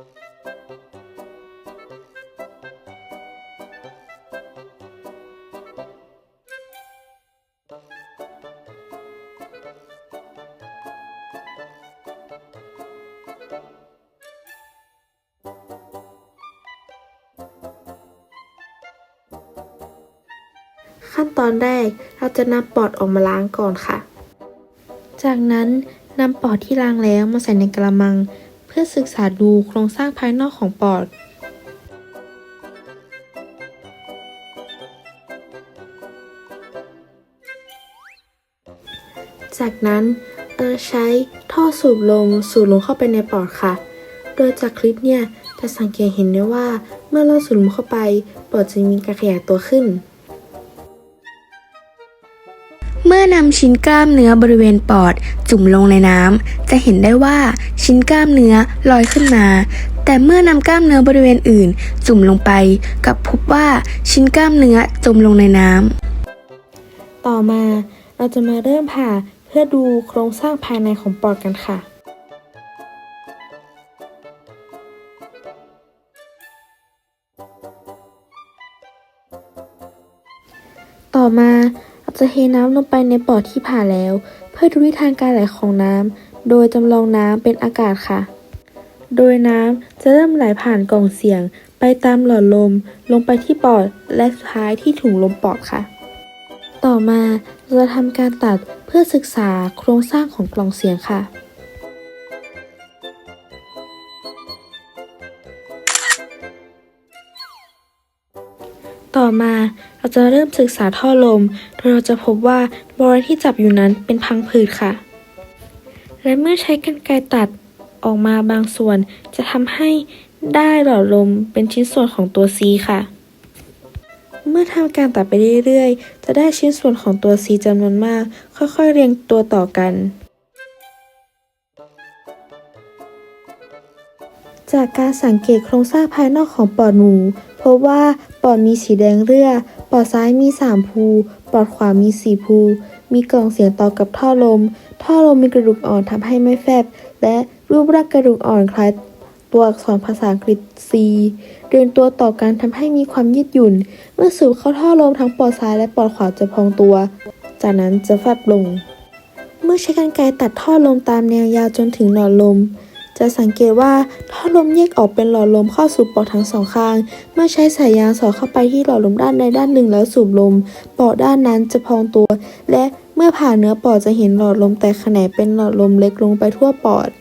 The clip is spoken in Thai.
ขั้นตอนแรกเราจะนำปอดออกมาล้างก่อนค่ะ จากนั้นนำปอดที่ล้างแล้วมาใส่ในกระมัง เพื่อศึกษาดูโครงสร้างภายนอกของปอด จากนั้นเราใช้ท่อสูบลมสูดลมเข้าไปในปอดค่ะ โดยจากคลิปเนี่ยจะสังเกตเห็นได้ว่าเมื่อเราสูดลมเข้าไป ปอดจะมีการขยายตัวขึ้น เมื่อนำชิ้นกล้ามเนื้อบริเวณปอดจุ่มลงในน้ำจะเห็นได้ว่าชิ้นกล้ามเนื้อลอยขึ้นมา แต่เมื่อนำกล้ามเนื้อบริเวณอื่น จุ่มลงไปกับพบว่าชิ้นกล้ามเนื้อจมลงในน้ำต่อมาเราจะมาเริ่มผ่าเพื่อดูโครงสร้างภายในของปอดกันค่ะต่อมา จะเทน้ำลงไปในปอดที่ผ่าแล้ว เพื่อดูทิศทางการไหลของน้ำโดยจำลองน้ำเป็นอากาศค่ะ โดยน้ำจะเริ่มไหลผ่านกล่องเสียง ไปตามหลอดลม ลงไปที่ปอดและสุดท้ายที่ถุงลมปอดค่ะ ต่อมาเราจะทำการตัดเพื่อศึกษาโครงสร้างของกล่องเสียงค่ะ ต่อมาเราจะเริ่มศึกษาท่อลม โดยเราจะพบว่าบริเวณที่จับอยู่นั้นเป็นพังผืดค่ะ และเมื่อใช้กรรไกรตัดออกมาบางส่วนจะทำให้ได้หลอดลมเป็นชิ้นส่วนของตัว C ค่ะ เมื่อทำการตัดไปเรื่อยๆ จะได้ชิ้นส่วนของตัว C จำนวนมาก ค่อยๆ เรียงตัวต่อกัน จากการสังเกตโครงสร้างภายนอกของปอดหมูพบว่าปอดมีสีแดงเรือปอดซ้ายมี3ภูปอดขวามี4ภู มีกล่องเสียงต่อกับท่อลม ท่อลมมีกระดูกอ่อนทำให้ไม่แฟบ และรูปร่างกระดูกอ่อนคล้ายตัวอักษรภาษาอังกฤษ C เรียงตัวต่อกันทำให้มีความยืดหยุ่น เมื่อสูบเข้าท่อลมทั้งปอดซ้ายและปอดขวาจะพองตัว จากนั้นจะแฟบลง เมื่อใช้กรรไกรตัดท่อลมตามแนวยาวจนถึงหลอดลม จะสังเกตว่าท่อลมแยกออกเป็นหลอดลมเข้าสู่ปอดทั้งสองข้าง เมื่อใช้สายยางสอดเข้าไปที่หลอดลมด้านใดด้านหนึ่งแล้วสูบลม ปอดด้านนั้นจะพองตัว และเมื่อผ่านเนื้อปอดจะเห็นหลอดลมแตกแขนงเป็นหลอดลมเล็กลงไปทั่วปอดจ